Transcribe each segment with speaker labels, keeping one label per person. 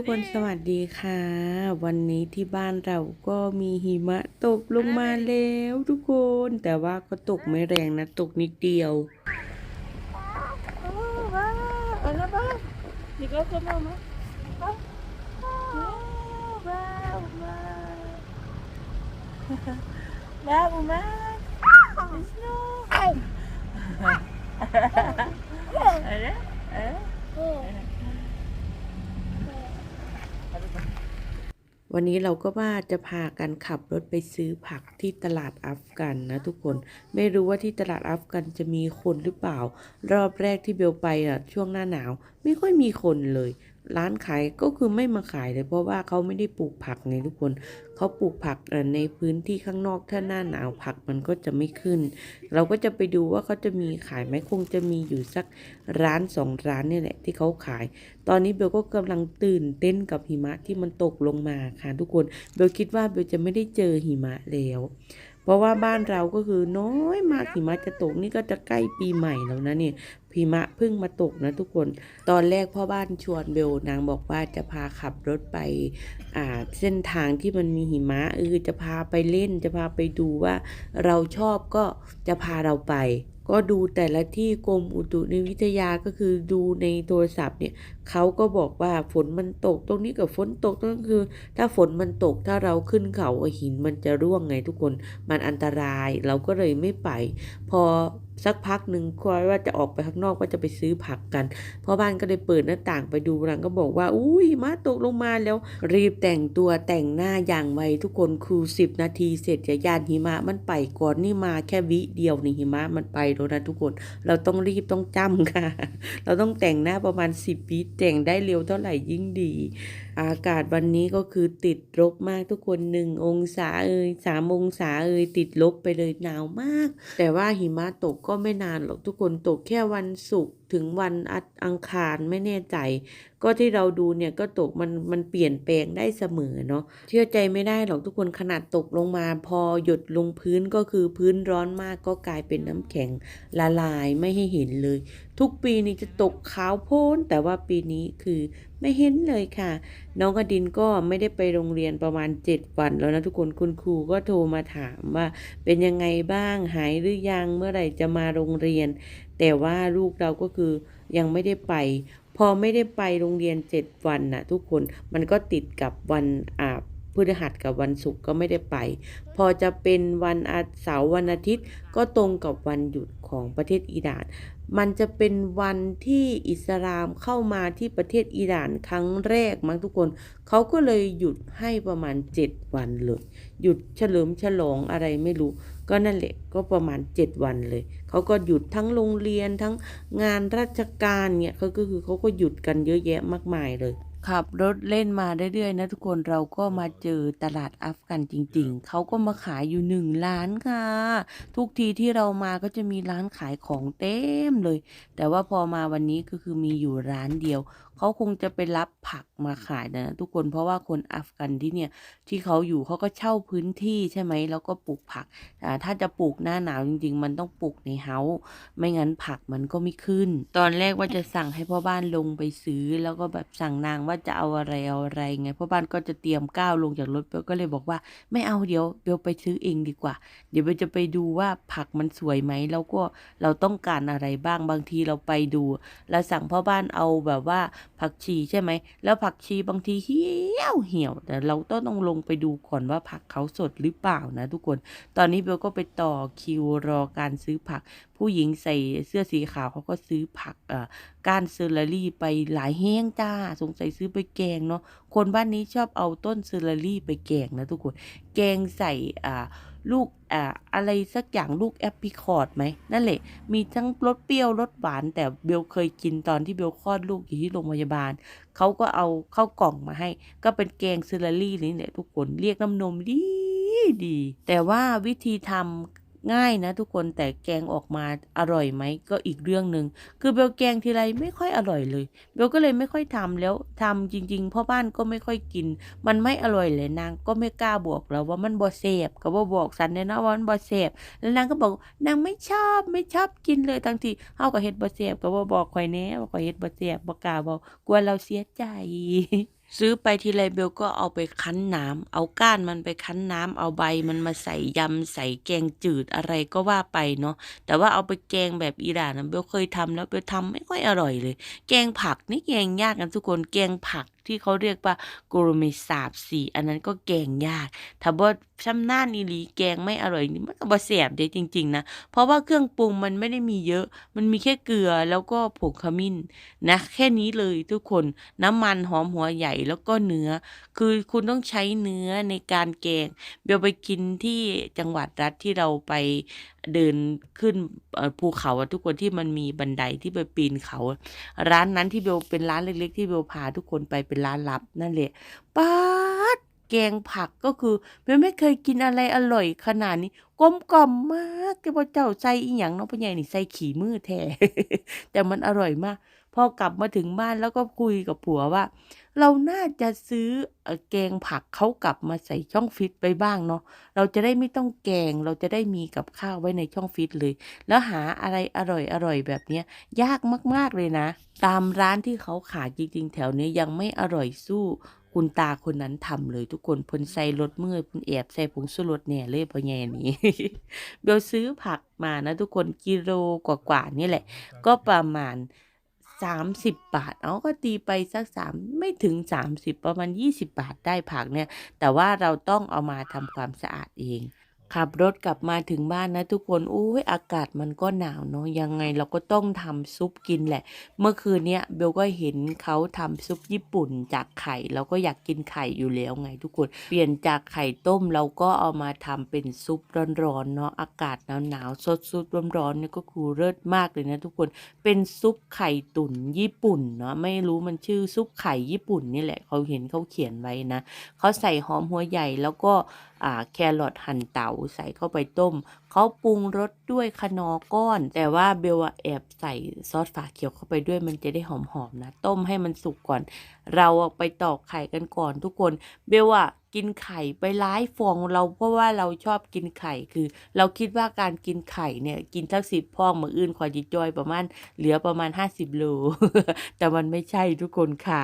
Speaker 1: ทุกคนสวัสดีค่ะ วันนี้ที่บ้านเราก็มีหิมะตกลงมาแล้วทุกคน แต่ว่าก็ตกไม่แรงนะ ตกนิดเดียว
Speaker 2: Oh, va, hola, va. Digo, ¿cómo va? Oh, va, va. Va,
Speaker 1: วันนี้เราก็ว่าจะพากันขับรถไปซื้อผักที่ตลาดอัฟกันนะทุกคน ไม่รู้ว่าที่ตลาดอัฟกันจะมีคนหรือเปล่า รอบแรกที่เบลไปอะช่วงหน้าหนาว ไม่ค่อยมีคนเลย ร้านขายก็คือไม่มาขายเลย เพราะว่าเขาไม่ได้ปลูกผักไงทุกคนเขาปลูกผักในพื้นที่ข้างนอกถ้าหน้าหนาวผักมันก็จะไม่ขึ้น เราก็จะไปดูว่าเขาจะมีขายไหมคงจะมีอยู่สักร้านสองร้านเนี่ยแหละที่เขาขาย ตอนนี้เบลก็กำลังตื่นเต้นกับหิมะที่มันตกลงมาค่ะทุกคนเบลคิดว่าเบลจะไม่ได้เจอหิมะแล้ว เพราะว่าบ้านเราก็คือน้อยมากหิมะจะตกนี่ก็จะใกล้ปีใหม่แล้วนะเนี่ยหิมะเพิ่งมาตกนะทุกคน ตอนแรกพ่อบ้านชวนเบลนางบอกว่าจะพาขับรถไปอ่าเส้นทางที่มันมีหิมะเออจะพาไปเล่นจะพาไปดูว่าเราชอบก็จะพาเราไป ก็ดูแต่ละที่กรมอุตุนิวิทยาก็คือดูในโทรศัพท์เนี่ยเขาก็บอกว่าฝนมันตกตรงนี้กับฝนตกตรงนั้นคือ ถ้าฝนมันตกถ้าเราขึ้นเขาหินมันจะร่วงไงทุกคนมันอันตรายเราก็เลยไม่ไป พอ สักพักหนึ่งคอยว่าจะออกไปข้างนอกว่าจะไปซื้อผักกันพ่อบ้านก็เลยเปิดหน้าต่างไปดูนางก็บอกว่า อุ้ยหิมาตกลงมาแล้ว รีบแต่งตัวแต่งหน้าอย่างไวทุกคนคือสิบนาทีเสร็จจะยานหิมะมันไปก่อนนี่มาแค่วิเดียวนี่หิมะมันไปแล้วนะทุกคน เราต้องรีบต้องจำค่ะ เราต้องแต่งหน้าประมาณสิบวิแต่งได้เร็วเท่าไหร่ยิ่งดี อากาศวันนี้ก็คือติดลบมากทุกคนหนึ่งองศาเอ่ยสามองศาเอ่ยติดลบไปเลยหนาวมาก แต่ว่าหิมะตกก็ไม่นานหรอกทุกคนตกแค่วันศุกร์ถึงวันอังคารไม่แน่ใจ ก็ที่เราดูเนี่ยก็ตกมันมันเปลี่ยนแปลงได้เสมอเนาะเชื่อใจไม่ได้หรอกทุกคนขนาดตกลงมา พอหยดลงพื้นก็คือพื้นร้อนมากก็กลายเป็นน้ำแข็งละลายไม่ให้เห็นเลย ทุกปีนี้จะตกขาวโพ้น แต่ว่าปีนี้คือไม่เห็นเลยค่ะ น้องกดินก็ไม่ได้ไปโรงเรียนประมาณ 7 วันแล้วนะทุกคนคุณครูก็โทรมาถามว่าเป็นยังไงบ้างหายหรือยังเมื่อไหร่จะมาโรงเรียน แต่ว่าลูกเราก็คือยังไม่ได้ไป พอไม่ได้ไปโรงเรียน 7 วันน่ะทุกคนมันก็ติดกับวันอาพฤหัสกับวันศุกร์ก็ไม่ได้ไป พอจะเป็นวันอาเสาร์วันอาทิตย์ก็ตรงกับวันหยุดของประเทศอิหร่าน มันจะเป็นวันที่อิสลามเข้ามาที่ประเทศอิหร่านครั้งแรกมั้งทุกคน เขาก็เลยหยุดให้ประมาณ 7 วันเลย หยุดเฉลิมฉลองอะไรไม่รู้ ก็นั่นแหละก็ประมาณ 7 วันเลย เขาก็หยุดทั้งโรงเรียนทั้งงานราชการเนี่ยเขาก็คือเขาก็หยุดกันเยอะแยะมากมายเลย ขับรถเล่นมาเรื่อยๆนะทุกคนเราก็มาเจอตลาดอัฟกันจริง ๆ เขาก็มาขายอยู่หนึ่งร้านค่ะ ทุกทีที่เรามาก็จะมีร้านขายของเต็มเลย แต่ว่าพอมาวันนี้ก็คือมีอยู่ร้านเดียว เขาคงจะไปรับผักมาขายนะทุกคนเพราะว่าคนอัฟกันที่เนี่ยที่เขาอยู่เขาก็เช่าพื้นที่ใช่ไหมแล้วก็ปลูกผักอ่ถ้าจะปลูกหน้าหนาวจริง ๆ มันต้องปลูกในเฮาส์ไม่งั้นผักมันก็ไม่ขึ้น ตอนแรกว่าจะสั่งให้พ่อบ้านลงไปซื้อ แล้วก็แบบสั่งนางว่าจะเอาอะไรเอาอะไรไงพ่อบ้านก็จะเตรียมก้าวลงจากรถเบลก็เลยบอกว่าไม่เอาเดี๋ยวเบลไปซื้อเองดีกว่า เดี๋ยวเบลจะไปดูว่าผักมันสวยไหมแล้วก็เราต้องการอะไรบ้างบางทีเราไปดูเราสั่งพ่อบ้านเอาแบบว่าผักชีใช่ไหม แล้วผักชีบางทีเหี่ยวเหี่ยว แต่เราต้องต้องลงไปดูก่อนว่าผักเขาสดหรือเปล่านะทุกคน ตอนนี้เบลก็ไปต่อคิวรอการซื้อผัก ผู้หญิงใส่เสื้อสีขาวเขาก็ซื้อผักเอ่อก้านเซอร์ลรี่ไปหลายแห้งจ้า สงสัยซื้อไปแกงเนาะ คนบ้านนี้ชอบเอาต้นเซอร์ลรี่ไปแกงนะทุกคน แกงใส่อ่า ลูกอ่าอะไรสักอย่างลูกแอปพิคอร์ดไหมนั่นแหละ มีทั้งรสเปรี้ยวรสหวานแต่เบลเคยกินตอนที่เบลคลอดลูกอยู่ที่โรงพยาบาลเขาก็เอาเข้ากล่องมาให้ ก็เป็นแกงเซอร์ลารี่นี่แหละทุกคนเรียกน้ำนมดีดี แต่ว่าวิธีทำ ง่ายนะทุกคนแต่แกงออกมาอร่อยไหมก็อีกเรื่องหนึ่งคือเบลแกงทีไรไม่ค่อยอร่อยเลยเบลก็เลยไม่ค่อยทำแล้วทำจริงๆพ่อบ้านก็ไม่ค่อยกิน มันไม่อร่อยเลยนางก็ไม่กล้าบอกเราว่ามันบ่แซ่บก็บ่บอกสันเนี่ยนะว่ามันบ่แซ่บแล้วนางก็บอกนางไม่ชอบไม่ชอบกินเลยทั้งที่เฮาก็เฮ็ดบ่แซ่บก็บ่บอกข่อยแน่ว่าข่อยเฮ็ดบ่แซ่บบ่กล้าบอกกลัวเราเสียใจ ซื้อไปทีไรเบลก็เอาไปคั้นน้ำเอาก้านมันไปคั้นน้ำเอาใบมันมาใส่ยำใส่แกงจืดอะไรก็ว่าไปเนาะแต่ว่าเอาไปแกงแบบอีด่านนะเบลเคยทำแล้วเบลทำไม่ค่อยอร่อยเลย แกงผักนี่แกงยากกันทุกคนแกงผัก ที่เขาเรียกว่ากูรมิสาบสีอันนั้นก็แกงยาก ถ้าบ่ชำนาญอีหลีแกงไม่อร่อยนี่มันก็บ่แซ่บเด้จริง ๆ นะ เพราะว่าเครื่องปรุงมันไม่ได้มีเยอะ มันมีแค่เกลือแล้วก็ผงขมิ้นนะแค่นี้เลยทุกคนน้ำมันหอมหัวใหญ่แล้วก็เนื้อ คือคุณต้องใช้เนื้อในการแกงเบลไปกินที่จังหวัดรัฐที่เราไป เดินขึ้นภูเขาทุกคนที่มันมีบันไดที่ไปปีนเขา ร้านนั้นที่เบลเป็นร้านเล็ก ๆ ที่เบลพาทุกคนไปเป็นร้านลับนั่นแหละป๊าดแกงผักก็คือเบลไม่เคยกินอะไรอร่อยขนาดนี้กลมกล่อมมากแกบอเจ้าใส่อีหยังเนาะพ่อใหญ่นี่ใส่ขี้มือแท้แต่มันอร่อยมากพอกลับมาถึงบ้านแล้วก็คุยกับผัวว่า เราน่าจะซื้อเอ่อแกงผักเขากลับมาใส่ช่องฟิตไปบ้างเนาะเราจะได้ไม่ต้องแกงเราจะได้มีกับข้าวไว้ในช่องฟิตเลย แล้วหาอะไรอร่อยอร่อยแบบเนี้ยยากมากๆเลยนะ ตามร้านที่เขาขายจริงๆ แถวเนี้ยยังไม่อร่อยสู้คุณตาคนนั้นทำเลยทุกคนพ่นใส่รสมือพ่นแอบใส่ผงชูรสแหน่เลยพอแย่นี้เบลซื้อผักมานะทุกคนกิโลกว่าๆนี่แหละ ก็ประมาณ 30 บาท เอาก็ตีไปสักสามไม่ถึง 30 ประมาณ 20 บาทได้ผักเนี่ย แต่ว่าเราต้องเอามาทำความสะอาดเอง ขับรถกลับมาถึงบ้านนะทุกคนโอ้ยอากาศมันก็หนาวเนาะยังไงเราก็ต้องทำซุปกินแหละ เมื่อคืนเนี้ยเบลก็เห็นเขาทำซุปญี่ปุ่นจากไข่เราก็อยากกินไข่อยู่แล้วไงทุกคน เปลี่ยนจากไข่ต้มเราก็เอามาทำเป็นซุปร้อนๆเนาะอากาศหนาวๆสดซุปร้อนๆเนี่ยก็คือเลิศมากเลยนะทุกคนเป็นซุปไข่ตุ๋นญี่ปุ่นเนาะไม่รู้มันชื่อซุปไข่ญี่ปุ่นนี่แหละเขาเห็นเขาเขียนไว้นะเขาใส่หอมหัวใหญ่แล้วก็อ่าแครอทหั่นเต๋าใส่เข้าไปต้มเขาปรุงรสด้วยคนอก้อน แต่ว่าเบลแอบใส่ซอสฝาเขียวเข้าไปด้วยมันจะได้หอมๆนะ ต้มให้มันสุกก่อน เราไปตอกไข่กันก่อนทุกคน เบลอะกินไข่ไปร้ายฟองเราเพราะว่าเราชอบกินไข่คือ เราคิดว่าการกินไข่เนี่ยกินทักสิบพองมืออื่นขอจิจอยประมาณเหลือประมาณ 50โลแต่มันไม่ใช่ทุกคนค่ะ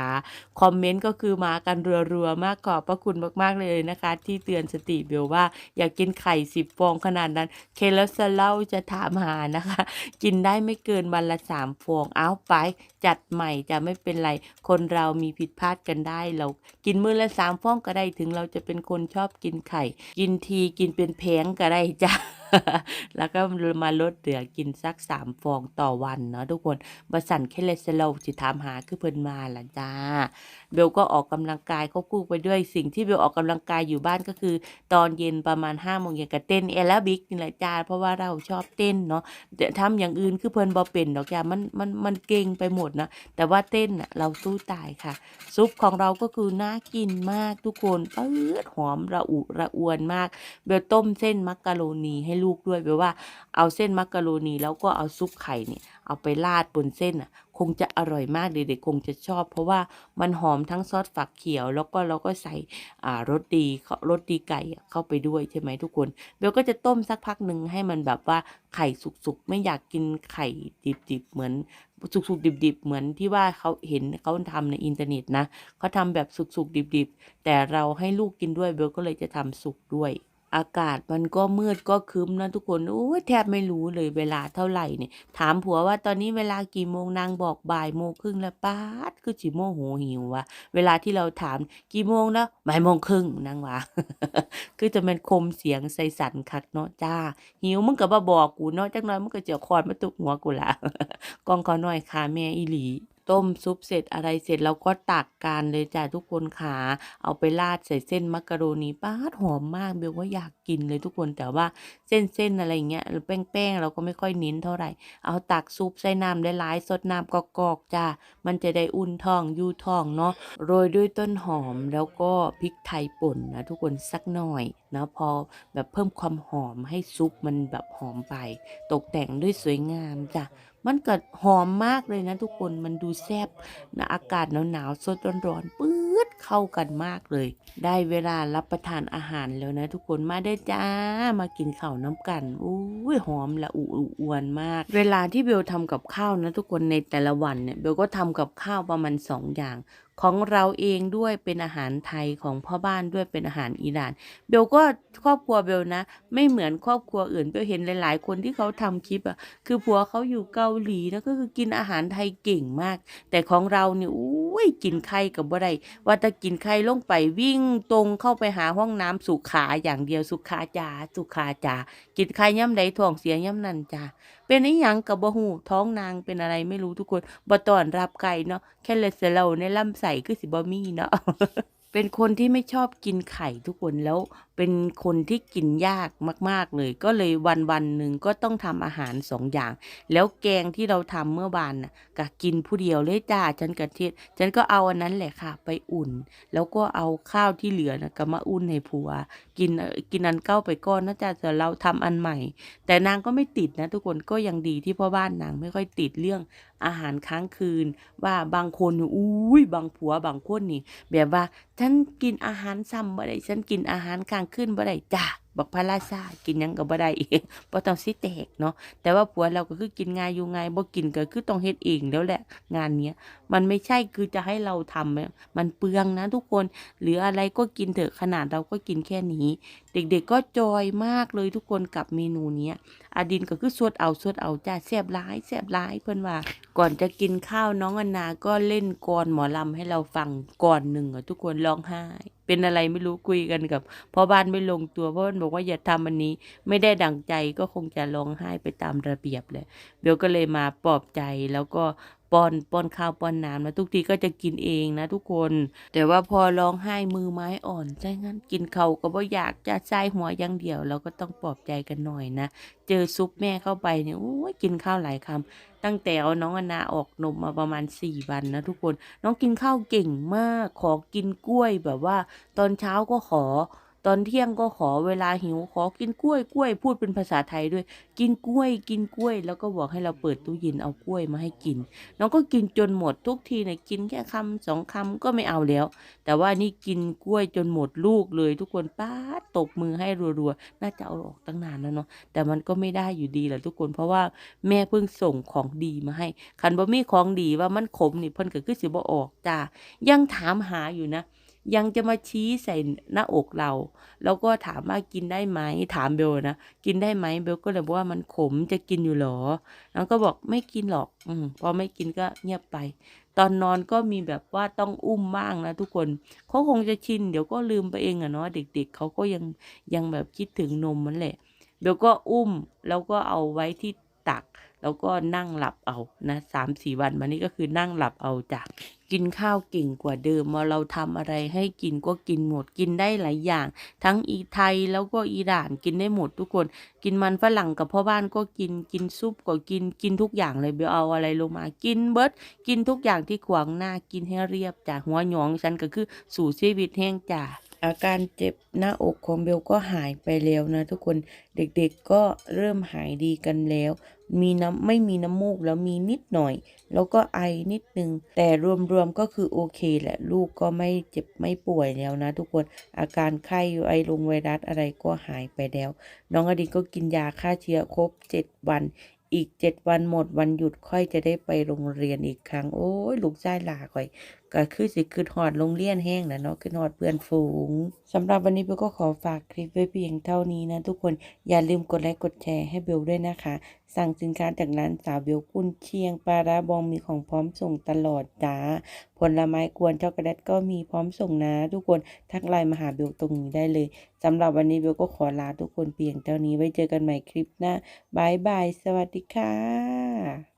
Speaker 1: คอมเมนต์ก็คือมากันรัวๆมากขอบพระคุณมากๆเลยนะคะ ที่เตือนสติเบลว่า อยากกินไข่สิบฟองขนาดนั้นเคลสเล่าจะถามหานะคะ กินได้ไม่เกินวันละสามฟองเอาไป จัดใหม่จะไม่เป็นไร คนเรามีผิดพลาดกันได้ เรากินมื้อละสามฟองก็ได้ถึงเราจะเป็นคนชอบกินไข่ กินทีกินเป็นแพงก็ได้จ้ะแล้วก็มาลดเหลือกินสักสามฟองต่อวันเนาะทุกคนบสันเคเลสโลสิถามหาคือเพิ่นมาละจ้า เบลก็ออกกำลังกายควบคู่ไปด้วยสิ่งที่เบลออกกำลังกายอยู่บ้านก็คือ ตอนเย็นประมาณ5้าโมงเย็นก็เต้นแอโรบิกนี่แหละจ้าเพราะว่าเราชอบเต้นเนาะแต่ทำอย่างอื่นคือเพลินบ่เป็นดอกจ้ามันมันมันเก่งไปหมดนะแต่ว่าเต้นน่ะเราสู้ตายค่ะ ซุปของเราก็คือน่ากินมากทุกคนปื๊ดหอมระอุระอวนมาก เบลต้มเส้นมักกะโรนีให้ลูกด้วยเบลว่าเอาเส้นมักกะโรนีแล้วก็เอาซุปไข่เนี่ยเอาไปราดบนเส้นอะ คงจะอร่อยมากเด็กๆคงจะชอบ เพราะว่ามันหอมทั้งซอสฝักเขียว แล้วก็เราก็ใส่อ่ารสดีเขารสดีไก่เข้าไปด้วยใช่ไหมทุกคนเบลก็จะต้มสักพักหนึ่งให้มันแบบว่าไข่สุกๆ ไม่อยากกินไข่ดิบๆเหมือนสุกๆดิบๆ เหมือนที่ว่าเขาเห็นเขาทำในอินเทอร์เน็ตนะเขาทำแบบสุกๆดิบๆ แต่เราให้ลูกกินด้วยเบลก็เลยจะทำสุกด้วย อากาศมันก็มืดก็ครึ้มนะทุกคนโอ้ยแทบไม่รู้เลยเวลาเท่าไหร่เนี่ย ถามผัวว่าตอนนี้เวลากี่โมงนางบอกบ่ายโมงครึ่งแล้วป้าดคือจิโมโหหิววะเวลาที่เราถามกี่โมงแล้วบ่ายโมงครึ่งนางวะคือจะเป็นคมเสียงใส่สันคักเนาะจ้า หิวมึงก็บ่บอกกูเนาะจักหน่อยมึงก็เจียวคอนมาตุกหัวกูละกองขอหน่อยค่ะแม่อีหลี ต้มซุปเสร็จอะไรเสร็จเราก็ตักกันเลยจ้ะทุกคนขาเอาไปราดใส่เส้นมักกะโรนีป้าหอมมากเบลว่าอยากกินเลยทุกคนแต่ว่าเส้นๆอะไรเงี้ยแป้งๆเราก็ไม่ค่อยเน้นเท่าไหร่ เอาตักซุปใส่น้ำได้หลายสดน้ำกอกๆจ้ามันจะได้อุ่นท้องยู่ท้องเนาะโรยด้วยต้นหอมแล้วก็พริกไทยป่นนะทุกคนสักหน่อยนะพอแบบเพิ่มความหอมให้ซุปมันแบบหอมไป ตกแต่งด้วยสวยงามจ้ะ มันเกิดหอมมากเลยนะทุกคนมันดูแซ่บนะอากาศหนาวๆสดร้อนๆปื๊ดเข้ากันมากเลย ได้เวลารับประทานอาหารแล้วนะ ทุกคนมาได้จ้ามากินข้าวน้ำกันอู้ยหอมละอุอุอวนมาก เวลาที่เบลทำกับข้าวนะ ทุกคนในแต่ละวันเนี่ยเบลก็ทำกับข้าวประมาณสองอย่าง ของเราเองด้วยเป็นอาหารไทยของพ่อบ้านด้วยเป็นอาหารอิหร่าน เบลก็ครอบครัวเบลนะ ไม่เหมือนครอบครัวอื่นเบลเห็นหลาย ๆ คนที่เขาทำคลิปอะคือผัวเขาอยู่เกาหลีนะก็คือกินอาหารไทยเก่งมาก แต่ของเราเนี่ยอู้ ยกินไข่กับบ่ได้ว่าแต่กินไข่ลงไปวิ่งตรงเข้าไปหาห้องน้ำสุขาอย่างเดียวสุขาจาสุขาจากินไข่ย่ำใดท้องเสียย่ำนั่นจ้าเป็นอ้หยังกับบ่หูท้องนางเป็นอะไรไม่รู้ทุกคนบ่ต้อนรับไก่เนาะแค่เลสเตอรอลในลำไส้คือสิบ่มีเนาะเป็นคนที่ไม่ชอบกินไข่ทุกคนแล้วเป็นคนที่กินยากมาก ๆ เลย ก็เลยวันวันๆหนึ่งก็ต้องทำอาหารสองอย่าง แล้วแกงที่เราทำเมื่อวานน่ะก็กินผู้เดียวเลยจ้าฉันกะเทศฉันก็เอาอันนั้นแหละค่ะ ไปอุ่น แล้วก็เอาข้าวที่เหลือนะก็มาอุ่นให้ผัว กินกินอันเก้าไปก่อนนะจ๊ะแต่เราทำอันใหม่ แต่นางก็ไม่ติดนะทุกคนก็ยังดีที่พ่อบ้านนางไม่ค่อยติดเรื่องอาหารค้างคืน ว่าบางคนนี่อุ้ยบางผัวบางคนนี่ แบบว่าฉันกินอาหารซ้ำบ่ได้ฉันกินอาหารค้างางขึ้นบ่ได้จ้า บอกพระราชากินยังก็บ่ได้เองบ่ต้องสิแตกเนาะแต่ว่าผัวเราก็คือกินง่ายอยู่ง่ายบ่กินก็คือต้องเฮ็ดเองแล้วแหละงานเนี้ยมันไม่ใช่คือจะให้เราทำอะมันเปลืองนะทุกคนหรืออะไรก็กินเถอะขนาดเราก็กินแค่นี้ เด็กๆก็จอยมากเลยทุกคนกับเมนูเนี้ยอดินก็คือสวดเอาสวดเอาจ้าแซ่บหลายแซ่บหลายเพิ่อนว่า ก่อนจะกินข้าวน้องอนนาก็เล่นกลอนหมอลำให้เราฟังก่อนหนึ่งอะทุกคนร้องไห้ เป็นอะไรไม่รู้คุยกันกับพ่อบ้านไม่ลงตัวเพราะมันบอกว่าอย่าทำอันนี้ ไม่ได้ดังใจก็คงจะร้องไห้ไปตามระเบียบเลยเบลก็เลยมาปลอบใจแล้วก็ป้อนป้อนข้าวป้อนน้ำนะทุกทีก็จะกินเองนะทุกคน แต่ว่าพอร้องไห้มือไม้อ่อนใช่งั้นกินเขาก็บ่อยากจะใส่หัวอย่างเดียว เราก็ต้องปลอบใจกันหน่อยนะเจอซุปแม่เข้าไปเนี่ยโอ้ยกินข้าวหลายคำตั้งแต่เอาน้องอนาออกนมมาประมาณสี่วันนะทุกคน น้องกินข้าวเก่งมากขอกินกล้วยแบบว่า ตอนเช้าก็ขอ ตอนเที่ยงก็ขอเวลาหิวขอกินกล้วยกล้วย พูดเป็นภาษาไทยด้วย กินกล้วย กินกล้วย แล้วก็บอกให้เราเปิดตู้เย็นเอากล้วยมาให้กิน น้องก็กินจนหมดทุกทีเนี่ยกินแค่คำสองคำก็ไม่เอาแล้ว แต่ว่านี่กินกล้วยจนหมดลูกเลย ทุกคนป้าตบมือให้รัวๆ น่าจะเอาออกตั้งนานแล้วเนาะแต่มันก็ไม่ได้อยู่ดีแหละทุกคนเพราะว่าแม่เพิ่งส่งของดีมาให้คันบ่มีของดีว่ามันขมนี่เพิ่นก็คือสิบ่ออกจ้ายังถามหาอยู่นะ ยังจะมาชี้ใส่หน้าอกเรา แล้วก็ถามว่ากินได้ไหมถามเบลนะกินได้ไหมเบลก็เลยบอกว่ามันขมจะกินอยู่หรอน้องก็บอกไม่กินหรอก อืมพอไม่กินก็เงียบไป ตอนนอนก็มีแบบว่าต้องอุ้มบ้างนะทุกคนเขาคงจะชินเดี๋ยวก็ลืมไปเองอะเนาะเด็ก ๆเขาก็ยังยังแบบคิดถึงนมมันแหละเบลก็อุ้มแล้วก็เอาไว้ที่ ตัก แล้วก็นั่งหลับเอานะสามสี่วันมานี้ก็คือนั่งหลับเอาจ้ะกินข้าวเก่งกว่าเดิมพอเราทำอะไรให้กินก็กินหมดกินได้หลายอย่าง ทั้งอีไทยแล้วก็อีด่านกินได้หมดทุกคน กินมันฝรั่งกับพ่อบ้านก็กินกินซุปก็กินกินทุกอย่างเลยเบลเอาอะไรลงมากินเบิร์ดกินทุกอย่างที่ขวางหน้ากินให้เรียบจ้ะหัวหยองฉันก็คือสู่ชีวิตแห้งจ้ะ อาการเจ็บหน้าอกของเบลก็หายไปแล้วนะทุกคนเด็กๆก็เริ่มหายดีกันแล้ว มีน้ำไม่มีน้ำมูกแล้วมีนิดหน่อย แล้วก็ไอนิดนึง แต่รวมๆก็คือโอเคแหละลูกก็ไม่เจ็บไม่ป่วยแล้วนะ ทุกคนอาการไข้ไอลงไวรัสอะไรก็หายไปแล้ว น้องอดินก็กินยาฆ่าเชื้อครบ 7 วันอีก 7 วันหมดวันหยุดค่อยจะได้ไปโรงเรียนอีกครั้ง โอ้ยลูกชายหลาค่อยก็คือสิคือหอดโรงเรียนแห้งนะเนาะคือหอดเพื่อนฝูงสำหรับวันนี้เบลก็ขอฝากคลิปไว้เพียงเท่านี้นะทุกคนอย่าลืมกดไลค์กดแชร์ให้เบลด้วยนะคะ สั่งสินค้าจากร้านสาวเบลกุนเชียงปลาร้าบองมีของพร้อมส่งตลอดจ้าผลไม้กวนช็อกโกแลตก็มีพร้อมส่งนะ ทุกคนทักไลน์มาหาเบลตรงนี้ได้เลยสำหรับวันนี้เบลก็ขอลาทุกคนเพียงเท่านี้ไว้เจอกันใหม่คลิปหน้าบายบายสวัสดีค่ะ